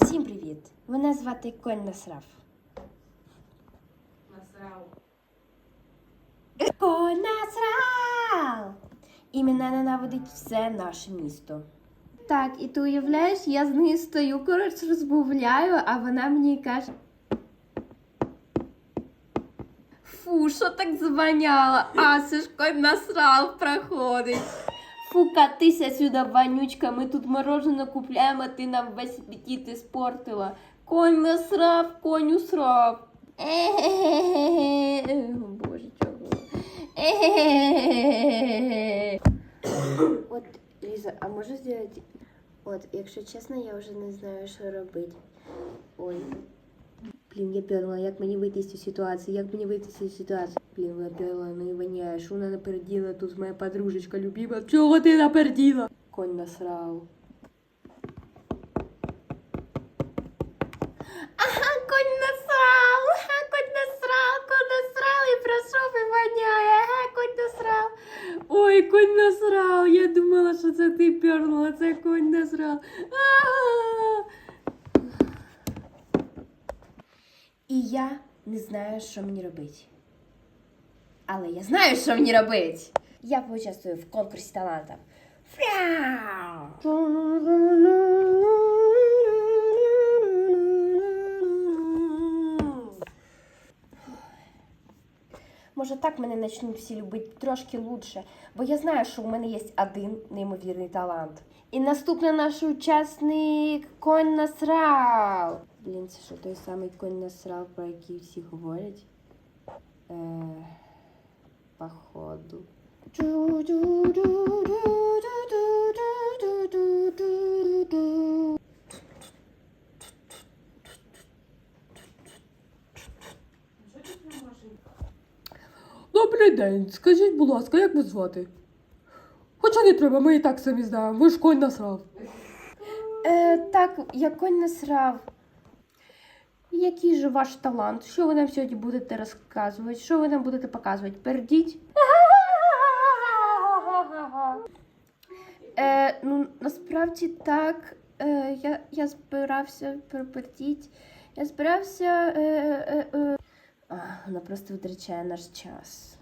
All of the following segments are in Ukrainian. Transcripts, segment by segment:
Всім привіт! Мене звати Конь Насрав. Насрав. Конь Насрав! І мене ненавидить все наше місто. Так, і ти уявляєш, я з нею стою, коротше, розмовляю, а вона мені каже. Фу, що так звоняло? А, це ж конь насрав проходить. Фу, катися сюди, вонючка, ми тут мороженое купляємо, а ти нам весь апетит іспортила. Конь насрав, конь усрав. Е-ге-ге-ге. Боже, чого? Е-ге-ге-ге. От, Ліза, а можеш зробити? От, якщо чесно, я вже не знаю, що робити. Ой. Блін, я перла, як мені вийти з цієї ситуації? Як мені вийти з цієї ситуації? Перла, не воняє. Що вона наперділа? Тут моя подружечка любима. Чого ти наперділа? Конь насрав. Ага, конь насрав! Ага, конь насрав, конь насрав і пройшов і воняє. Ага, конь насрав. Ой, конь насрав. Я думала, що це ти пернула, це конь насрав. А-а-а. І я не знаю, що мені робити. Але я знаю, що мені робити. Я поучаствую в конкурсі талантів. Може, так мене почнуть всі любити трошки лучше, бо я знаю, що у мене є один неймовірний талант. І наступний наш учасник конь насрав. Блін, це що той самий конь насрав, про який всі говорять? Е, походу. Добрий день, скажіть, будь ласка, як вас звати? Хоча не треба, ми і так самі знаємо, ви ж конь насрав. Е, так, я конь насрав. Який же ваш талант? Що ви нам сьогодні будете розказувати? Що ви нам будете показувати? Пердіть? Е, ну, насправді так. Е, я, я збирався перпердіть. Я збирався. Е, е, е. А, вона просто витрачає наш час.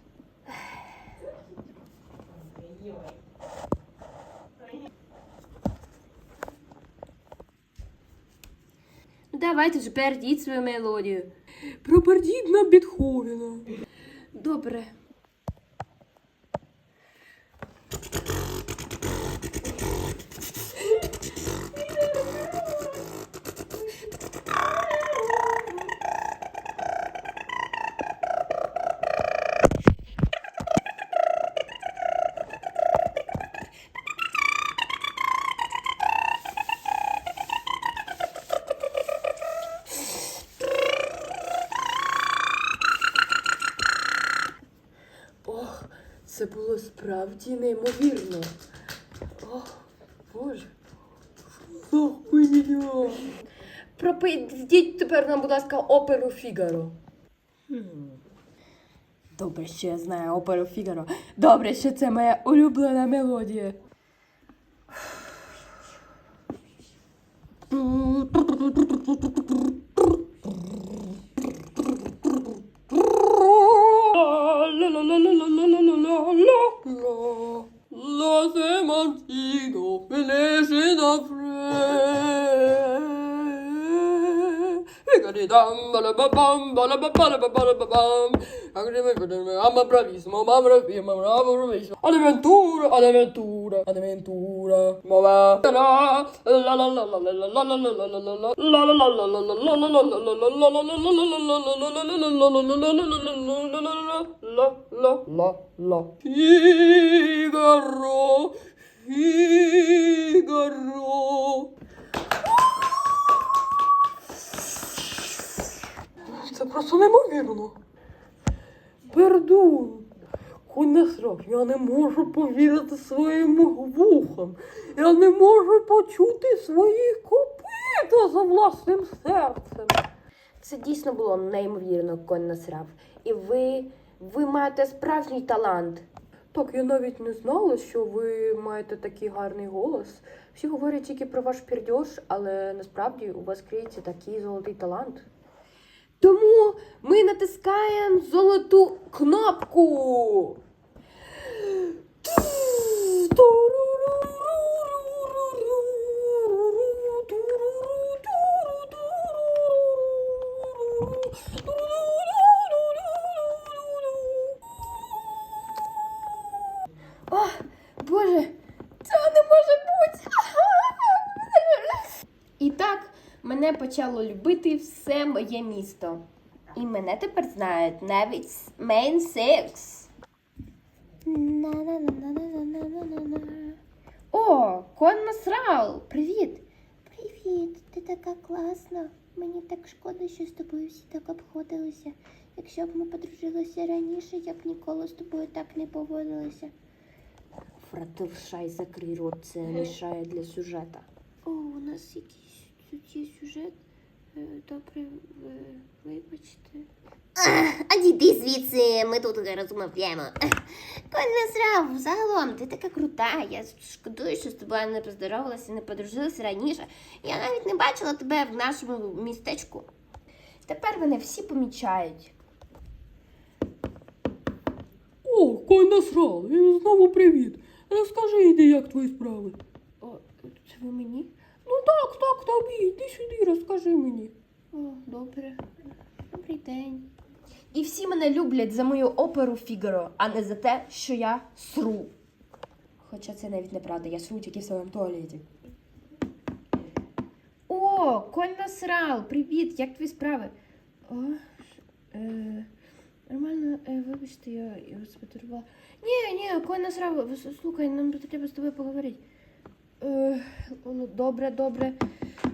Давайте ж пердіть свою мелодію. Пропердіть на Бетховена. Добре. Це було справді неймовірно. Ох, Боже. Що хуйня? Пропидіть тепер нам, будь ласка, оперу Фігаро. Добре, що я знаю оперу Фігаро. Добре, що це моя улюблена мелодія. Mamma bravissimo, mamma bravissimo, mamma bravissimo. Ad avventura, ad avventura, ad avventura. Figaro, Figaro. Просто неймовірно. Пердун. Конь насрав, я не можу повірити своїм вухам. Я не можу почути свої копита за власним серцем. Це дійсно було неймовірно, конь насрав. І ви, ви маєте справжній талант. Так, я навіть не знала, що ви маєте такий гарний голос. Всі говорять тільки про ваш пердьош, але насправді у вас криється такий золотий талант. Тому ми натискаємо золоту кнопку. Мене почало любити все моє місто. І мене тепер знають навіть Main Six. О, Кон Масрал, привіт! Привіт, ти така класна. Мені так шкода, що з тобою всі так обходилися. Якщо б ми подружилися раніше, я б ніколи з тобою так не поводилася. Фратовшай, закрий рот, це мішає для сюжета. О, у нас якийсь тут є сюжет. Е, Добре, вибачте. А дійди звідси, ми тут розмовляємо. Кольна срав, загалом, ти така крута. Я шкодую, що з тобою не поздоровалася, не подружилася раніше. Я навіть не бачила тебе в нашому містечку. Тепер вони всі помічають. О, кой насрал, і знову привіт. Розкажи, йди, як твої справи. О, це ви мені? Ну так, так, тобі, йди сюди, розкажи мені. О, добре. Добрий день. І всі мене люблять за мою оперу Фігаро, а не за те, що я сру. Хоча це навіть неправда, я сру тільки в своєму туалеті. О, Коль Насрал, привіт, як твої справи? О, е, нормально, е, вибачте, я, я вас потурбувала. Ні, ні, Коль Насрал, слухай, нам треба з тобою поговорити. Е, ну, добре, добре.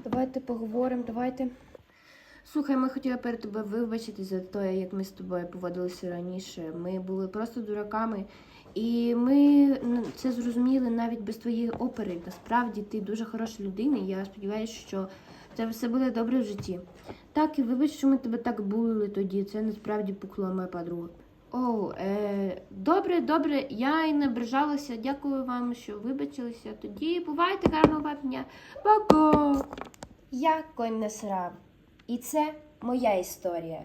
Давайте поговоримо, давайте. Слухай, ми хотіли перед тобою вибачити за те, як ми з тобою поводилися раніше. Ми були просто дураками, і ми це зрозуміли навіть без твоєї опери. Насправді ти дуже хороша людина, і я сподіваюся, що тебе все буде добре в житті. Так, і вибач, що ми тебе так булили тоді. Це насправді пукла моя подруга. О, е, добре, добре, я і не ображалася. Дякую вам, що вибачилися. Тоді бувайте гарного дня. Пока! Я конь не срав. І це моя історія.